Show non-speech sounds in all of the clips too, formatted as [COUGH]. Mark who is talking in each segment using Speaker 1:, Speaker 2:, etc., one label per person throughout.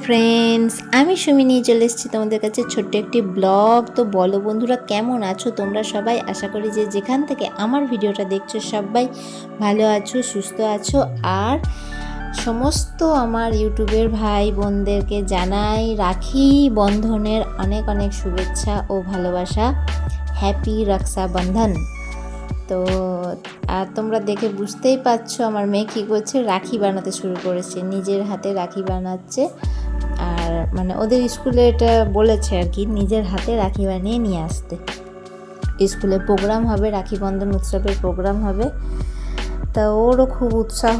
Speaker 1: Friends আমি সুমি নিয়ে চলে এসেছি তোমাদের কাছে ছোট্ট একটি ব্লগ। তো বলো বন্ধুরা, কেমন আছো? তোমরা সবাই আশা করি যে যেখান থেকে আমার ভিডিওটা দেখছ, সবাই ভালো আছো, সুস্থ আছো। আর সমস্ত আমার ইউটিউবের ভাই বোনদেরকে জানাই রাখি বন্ধনের অনেক অনেক শুভেচ্ছা ও ভালোবাসা। হ্যাপি রক্ষাবন্ধন তো, আর তোমরা দেখে বুঝতেই পারছ, আমার মেয়ে কী করছে? রাখি বানাতে শুরু করেছে, নিজের হাতে রাখি বানাচ্ছে। মানে ওদের স্কুলে এটা বলেছে আর কি, নিজের হাতে রাখি বানিয়ে নিয়ে আসতে। স্কুলে প্রোগ্রাম হবে, রাখি বন্ধন উৎসবের প্রোগ্রাম হবে। তা ওরও খুব উৎসাহ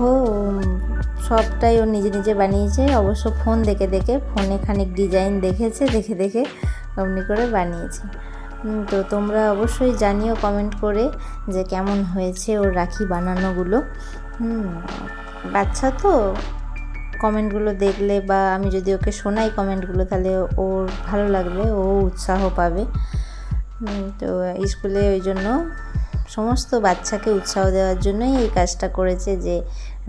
Speaker 1: সবটাই ও নিজে নিজে বানিয়েছে। অবশ্য ফোন দেখে দেখে ফোনে খানিক ডিজাইন দেখেছে, দেখে দেখে অমনি করে বানিয়েছে। তো তোমরা অবশ্যই জানিও কমেন্ট করে যে কেমন হয়েছে ওর রাখি বানানোগুলো। বাচ্চা তো কমেন্টগুলো দেখলে বা আমি যদি ওকে শোনাই কমেন্টগুলো, তাহলে ওর ভালো লাগবে, ও উৎসাহ পাবে। তো স্কুলে ওই জন্য সমস্ত বাচ্চাকে উৎসাহ দেওয়ার জন্যই এই কাজটা করেছে যে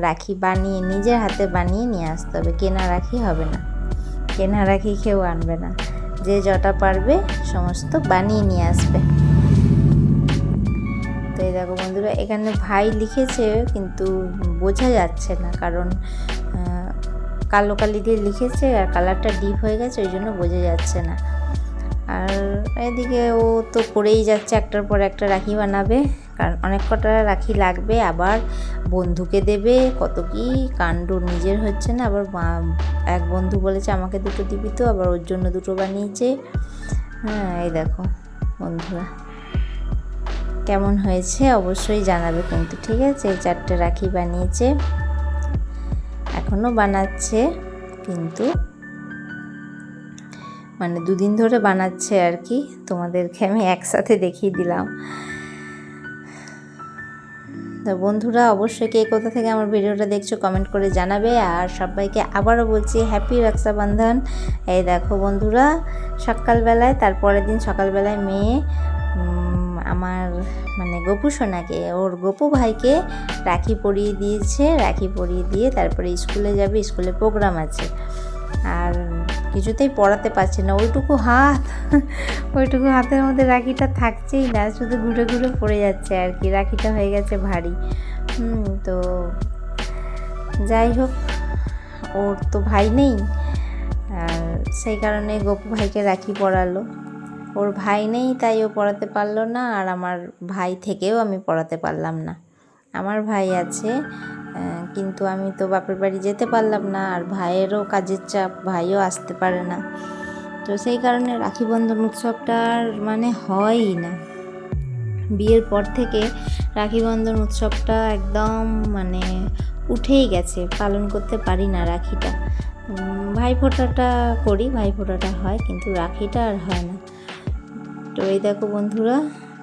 Speaker 1: রাখি বানিয়ে, নিজের হাতে বানিয়ে নিয়ে আসতে হবে। কেনা রাখি হবে না। কেনা রাখি কেউ আনবে না। যে যটা পারবে সমস্ত বানিয়ে নিয়ে আসবে। তো এই দেখো বন্ধুরা, এখানে ভাই লিখেছে, কিন্তু বোঝা যাচ্ছে না, কারণ কালো কালি দিয়ে লিখেছে আর কালারটা ডিপ হয়ে গেছে, ওই জন্য বোঝা যাচ্ছে না। আর এদিকে ও তো করেই যাচ্ছে, একটার পর একটা রাখি বানাবে। কারণ অনেক কটা রাখি লাগবে, আবার বন্ধুকে দেবে। কত কি কাণ্ড নিজের হচ্ছে না, আবার এক বন্ধু বলেছে আমাকে দুটো দিবি তো, আবার ওর জন্য দুটো বানিয়েছে। হ্যাঁ এই দেখো বন্ধুরা। কেমন হয়েছে অবশ্যই জানাবে কিন্তু, ঠিক আছে? এই চারটে রাখি বানিয়েছে। এখনও বানাচ্ছে, কিন্তু মানে দুদিন ধরে বানাচ্ছে আর কি। তোমাদেরকে আমি একসাথে দেখিয়ে দিলাম। তো বন্ধুরা, অবশ্যই কে কোথা থেকে আমার ভিডিওটা দেখছ কমেন্ট করে জানাবে। আর সবাইকে আবারও বলছি হ্যাপি রক্ষাবন্ধন এই দেখো বন্ধুরা, সকালবেলায়, তারপরের দিন সকালবেলায় মেয়ে আমার মানে গপু সোনাকে, ওর গপু ভাইকে রাখি পরিয়ে দিয়েছে, রাখি পরিয়ে দিয়ে তারপরে স্কুলে যাবে, স্কুলে প্রোগ্রাম আছে। আর কিছুতেই পড়াতে পারছে না, ওইটুকু হাত, [LAUGHS] ওইটুকু হাতের মধ্যে রাখিটা থাকছেই না, শুধু ঘুরে ঘুরে পড়ে যাচ্ছে আর কি, রাখিটা হয়ে গেছে ভারী। তো যাই হোক, ওর তো ভাই নেই, আর সেই কারণে গপু ভাইকে রাখি পড়ালো। ওর ভাই নেই, তাই ও পড়াতে পারল না, আর আমার ভাই থেকেও আমি পড়াতে পারলাম না। আমার ভাই আছে কিন্তু আমি তো বাপের বাড়ি যেতে পারলাম না, আর ভাইয়েরও কাজের চাপ, ভাইও আসতে পারে না। তো সেই কারণে রাখি বন্ধন উৎসবটা আর মানে হয়ই না। বিয়ের পর থেকে রাখি বন্ধন উৎসবটা একদম মানে উঠেই গেছে, পালন করতে পারি না রাখিটা। ভাইফোঁটাটা করি ভাইফোঁটাটা হয়, কিন্তু রাখিটা আর হয় না। তো এই দেখো বন্ধুরা,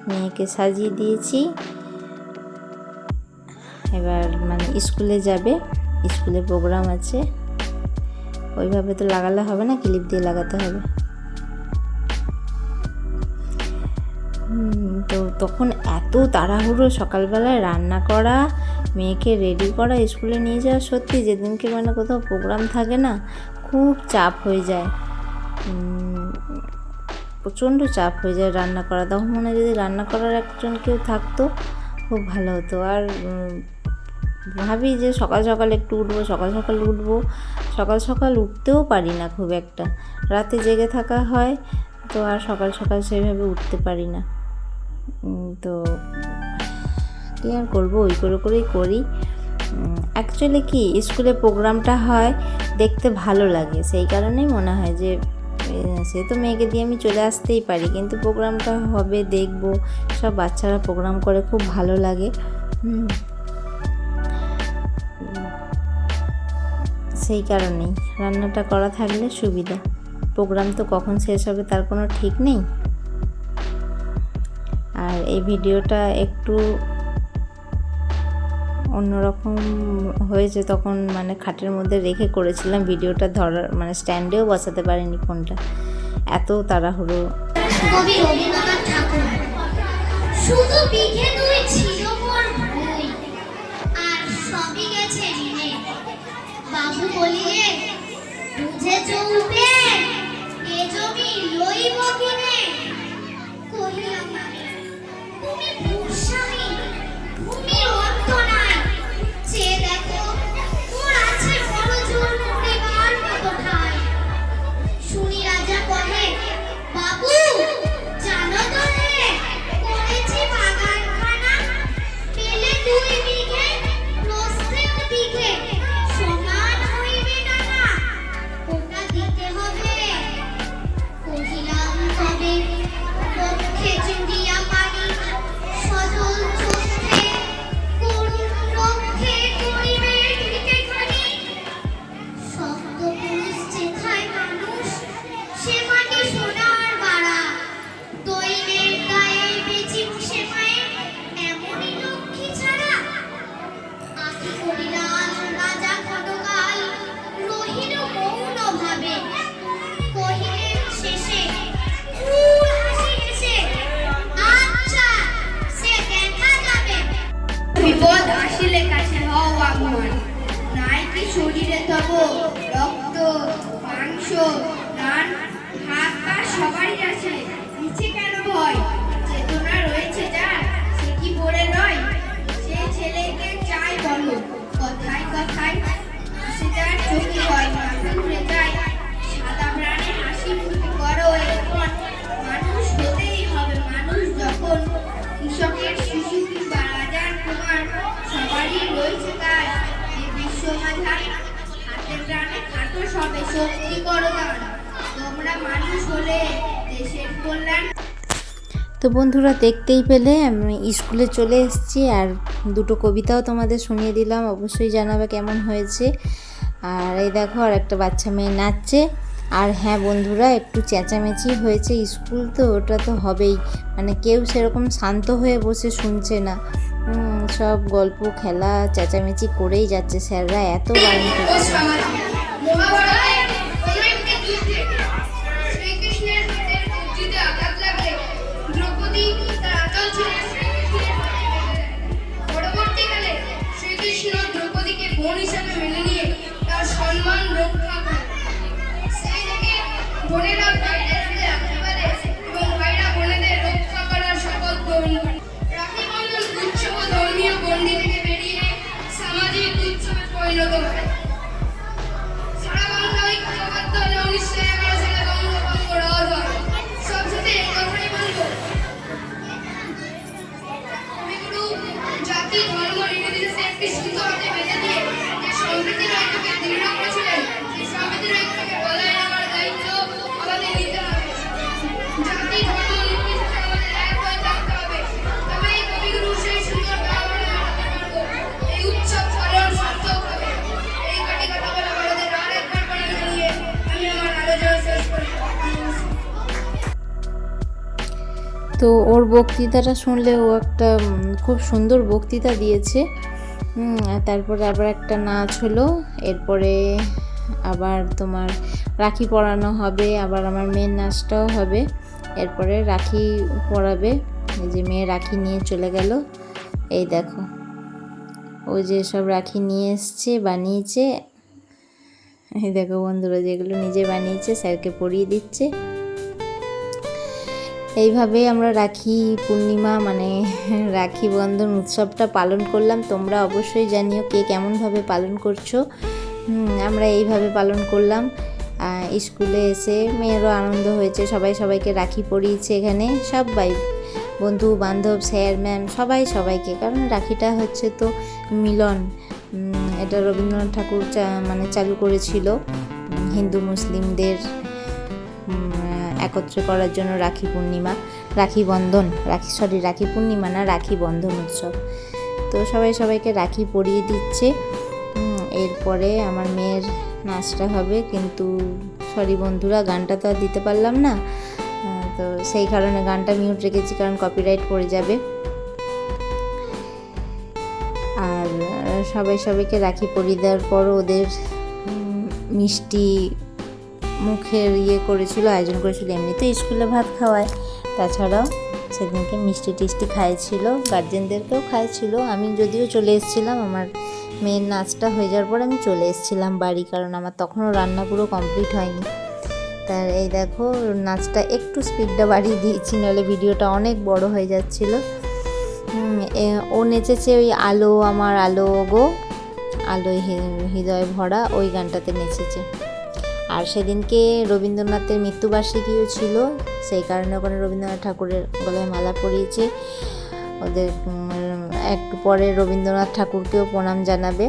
Speaker 1: মেয়েকে সাজিয়ে দিয়েছি। এবার মানে স্কুলে যাবে, স্কুলে প্রোগ্রাম আছে। ওইভাবে তো লাগালে হবে না ক্লিপ দিয়ে লাগাতে হবে। তো তখন এত তাড়াহুড়ো সকালবেলায় রান্না করা, মেয়েকে রেডি করা, স্কুলে নিয়ে যাওয়া সত্যি যেদিনকে মানে কোথাও প্রোগ্রাম থাকে না, খুব চাপ হয়ে যায়। প্রচণ্ড চাপ হয়ে যায় রান্না করা। তখন মনে যদি রান্না করার একজন কেউ থাকতো, খুব ভালো হতো। আর ভাবি যে সকাল সকাল একটু উঠবো, সকাল সকাল উঠবো, সকাল সকাল উঠতেও পারি না খুব একটা। রাতে জেগে থাকা হয়, তো আর সকাল সকাল সেইভাবে উঠতে পারি না। তো কী আর করব? ওই করে করেই করি। অ্যাকচুয়ালি কি, স্কুলে প্রোগ্রামটা হয় দেখতে ভালো লাগে। সেই কারণেই মনে হয় যে সে তো মেয়েকে দিয়ে আমি চলে আসতেই পারি, কিন্তু প্রোগ্রামটা হবে, দেখব। সব বাচ্চারা প্রোগ্রাম করে, খুব ভালো লাগে। সেই কারণেই রান্নাটা করা থাকলে সুবিধা। প্রোগ্রাম তো কখন শেষ হবে তার কোনো ঠিক নেই। আর এই ভিডিওটা একটু অন্যরকম হয়েছে তখন মানে খাটের মধ্যে রেখে করেছিলাম। ভিডিওটা ধরার মানে স্ট্যান্ডেও বসাতে পারিনি ফোনটা। এত তাড়াহুড়ো।
Speaker 2: শুধু তো
Speaker 1: বন্ধুরা, দেখতেই পেলে, আমি স্কুলে চলে এসেছি আর দুটো কবিতাও তোমাদের শুনিয়ে দিলাম। অবশ্যই জানাবে কেমন হয়েছে। আর এই দেখো, আর একটা বাচ্চা মেয়ে নাচছে। আর হ্যাঁ বন্ধুরা, একটু চেঁচামেচি হয়েছে স্কুল তো, ওটা তো হবেই। মানে কেউ সেরকম শান্ত হয়ে বসে শুনছে না। সব গল্প খেলা চেঁচামেচি করেই যাচ্ছে স্যাররা এত বারণ করছে।
Speaker 3: মহাভারতে
Speaker 1: তো ওর বক্তৃতাটা শুনলে ও একটা খুব সুন্দর বক্তৃতা দিয়েছে। তারপরে আবার একটা নাচ হলো, এরপরে আবার তোমার রাখি পরানো হবে, আবার আমার মেয়ের নাচটাও হবে, এরপরে রাখি পরাবে, এই যে মেয়ে রাখি নিয়ে চলে গেল। এই দেখো, ও যে সব রাখি নিয়ে এসছে, বানিয়েছে, এই দেখো বন্ধুরা, যেগুলো নিজে বানিয়েছে, স্যারকে পরিয়ে দিচ্ছে। এইভাবে আমরা রাখি পূর্ণিমা মানে [LAUGHS] রাখি বন্ধন উৎসবটা পালন করলাম। তোমরা অবশ্যই জানিও কে কেমনভাবে পালন করছ। আমরা এইভাবে পালন করলাম। স্কুলে এসে মেয়েরও আনন্দ হয়েছে, সবাই সবাইকে রাখি পরিয়েছে এখানে। সবাই, বন্ধু, বান্ধব, স্যার, ম্যাম, সবাই সবাইকে, কারণ রাখিটা হচ্ছে তো মিলন। এটা রবীন্দ্রনাথ ঠাকুর মানে চালু করেছিল, হিন্দু, মুসলিমদের একত্রে করার জন্য রাখি পূর্ণিমা, রাখি বন্ধন, রাখি সরি রাখি পূর্ণিমা না, রাখি বন্ধন উৎসব। তো সবাই সবাইকে রাখি পরিয়ে দিচ্ছে। এরপরে আমার মেয়ের নাচটা হবে, কিন্তু সরি বন্ধুরা, গানটা তো আর দিতে পারলাম না। তো সেই কারণে গানটা মিউট রেখেছি, কারণ কপিরাইট পড়ে যাবে। আর সবাই সবাইকে রাখি পরিয়ে দেওয়ার পর ওদের মিষ্টি মুখের ইয়ে করেছিল, আয়োজন করেছিল, এমনিতে স্কুলে ভাত খাওয়ায়। তাছাড়াও সেদিনকে মিষ্টি টিষ্টি খাইছিল গার্জেনদেরকেও খাইছিল। আমি যদিও চলে এসেছিলাম, আমার মেয়ের নাচটা হয়ে যাওয়ার পর আমি চলে এসেছিলাম বাড়ি, কারণ আমার তখনও রান্না পুরো কমপ্লিট হয়নি। তার এই দেখো, নাচটা একটু স্পিডটা বাড়িয়ে দিয়েছি, নাহলে ভিডিওটা অনেক বড় হয়ে যাচ্ছিল। ও নেচেছে ওই আলো, আমার আলো গো, আলোয় হৃদয় ভরা, ওই গানটাতে নেচেছে। আর সেদিনকে রবীন্দ্রনাথের মৃত্যুবার্ষিকীও ছিল। সেই কারণে ওখানে রবীন্দ্রনাথ ঠাকুরের গলায় মালা পরিয়েছে। ওদের একটু পরে রবীন্দ্রনাথ ঠাকুরকেও প্রণাম জানাবে।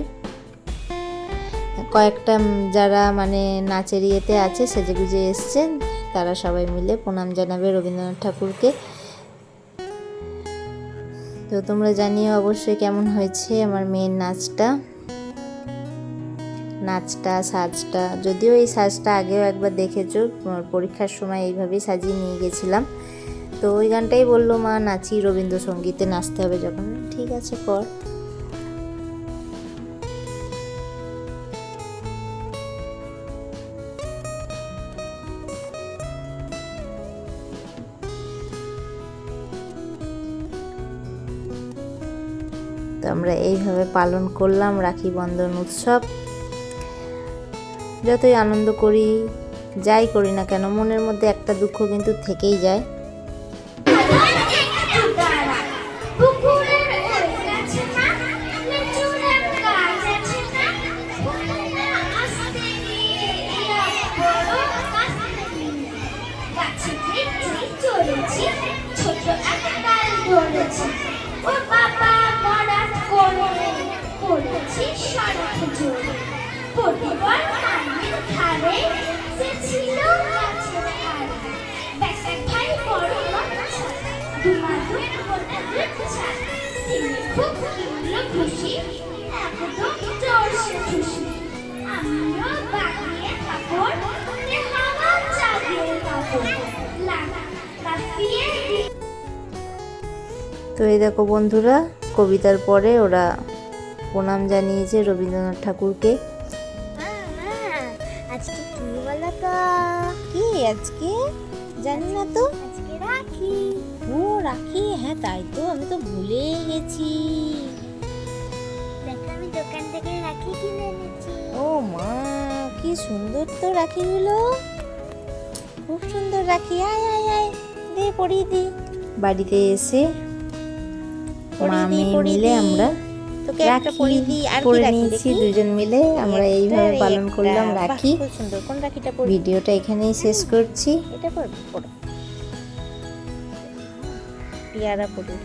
Speaker 1: কয়েকটা যারা মানে নাচের ইয়েতে আছে সেজেগুজে এসছেন, তারা সবাই মিলে প্রণাম জানাবে রবীন্দ্রনাথ ঠাকুরকে। তো তোমরা জানিও অবশ্যই কেমন হয়েছে আমার মেয়ের নাচটা। নাচটা, সাজটা, যদিও এই সাজটা আগেও একবার দেখেছ পরীক্ষার সময় এইভাবেই সাজিয়ে নিয়ে গেছিলাম। তো ওই গানটাই বলল, মা, নাচি, রবীন্দ্রসঙ্গীতে নাচতে হবে যখন। ঠিক আছে কর তো আমরা এইভাবে পালন করলাম, রাখি বন্ধন উৎসব। যতই আনন্দ করি, যাই করি না কেন, মনের মধ্যে একটা দুঃখ কিন্তু থেকেই যায়।
Speaker 2: ওই গাছে না লিচুরের গাছ আছে খুব কিনল খুশি একদম জোরসে খুশি আমিও বাগিয়ে কাপড় হাওয়া চাগিয়ে কাপড় লাফিয়ে
Speaker 1: তো এই দেখো বন্ধুরা কবিতার পরে ওরা প্রণাম জানিয়েছে রবীন্দ্রনাথ ঠাকুরকে।
Speaker 2: আজকে কি বলো তো
Speaker 1: কি আজকে? জানি না তো।
Speaker 2: আজকে রাখি।
Speaker 1: ও রাখি? হ্যাঁ তাই তো আমি তো ভুলে গেছি।
Speaker 2: আমি দোকান থেকে রাখি কিনে এনেছি।
Speaker 1: ও মা কি সুন্দর তো রাখিগুলো। খুব সুন্দর রাখি আয় আয় আয় দে পরিয়ে দি। বাড়িতে এসে মা
Speaker 4: পরিয়ে দিই,
Speaker 1: মিলে আমরা
Speaker 4: তোকে একটা পরিয়ে দিই আর
Speaker 1: পরে নিয়েছি দুজন মিলে। আমরা এইভাবে পালন করলাম রাখি।
Speaker 4: খুব সুন্দর। কোন রাখিটা পরি
Speaker 1: ভিডিওটা এখানেই শেষ করছি।
Speaker 4: এটা পর পড়ো। পেয়ারা পড়ি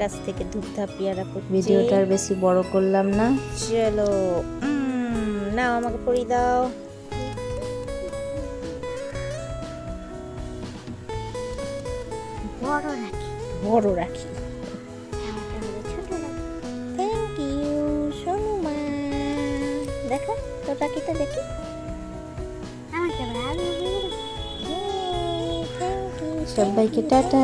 Speaker 4: গাছ থেকে ধূপধাপ পেয়ারা পড়ছে
Speaker 1: ভিডিওটা আর বেশি বড় করলাম না।
Speaker 4: চলো। নাও আমাকে পরিয়ে দাও।
Speaker 2: বড় রাখি।
Speaker 4: বড় রাখি। থ্যাংক ইউ সোনু মা দেখো তোর রাখিটা দেখি।
Speaker 1: সবাইকে টাটা।